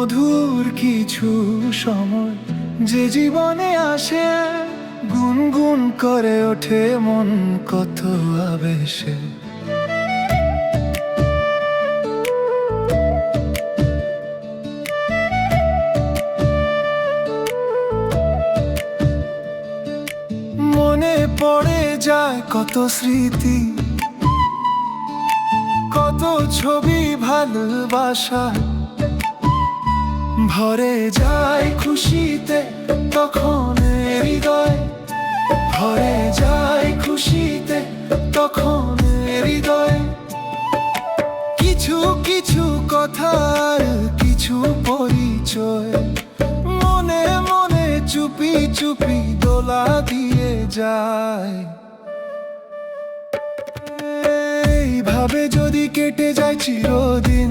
মধুর কিছু সময় যে জীবনে আসে, গুনগুন করে ওঠে মন কত আবেশে। মনে পড়ে যায় কত স্মৃতি, কত ছবি ভালোবাসা ভরে যায় খুশিতে, তখন হৃদয়। ভরে যায় খুশিতে, তখন হৃদয়। কিছু কিছু কথার কিছু পরিচয়, মনে মনে চুপি চুপি দোলা দিয়ে যায়। এইভাবে যদি কেটে যায় চিরদিন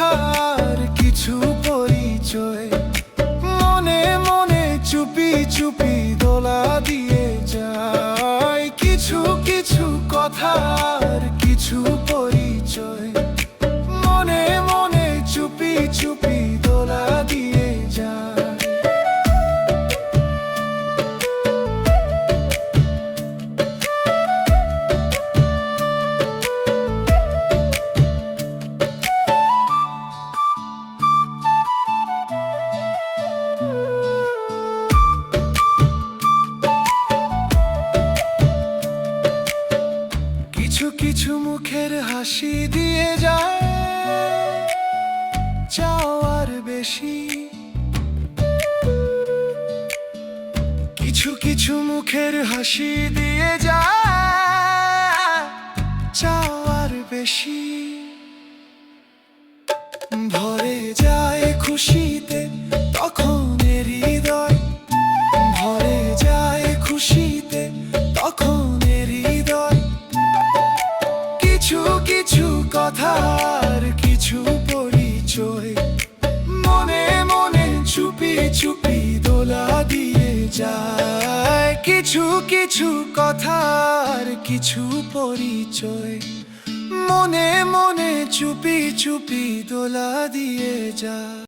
কথার কিছু পরিচয়। মনে মনে চুপি চুপি দোলা দিয়ে যায়। কিছু কিছু কথার কিছু পরিচয়। মনে মনে চুপি চুপি কিছু কিছু মুখের হাসি দিয়ে যায়। চাওয়ার বেশি। কিছু কিছু মুখের হাসি দিয়ে যায়। চাওয়ার বেশি। ভরে যায় খুশিতে তখন হৃদয়। ভরে যায় খুশিতে তখন যায়। কিছু কিছু কথার কিছু পরিচয় মনে মনে চুপি চুপি দোলা দিয়ে যায়।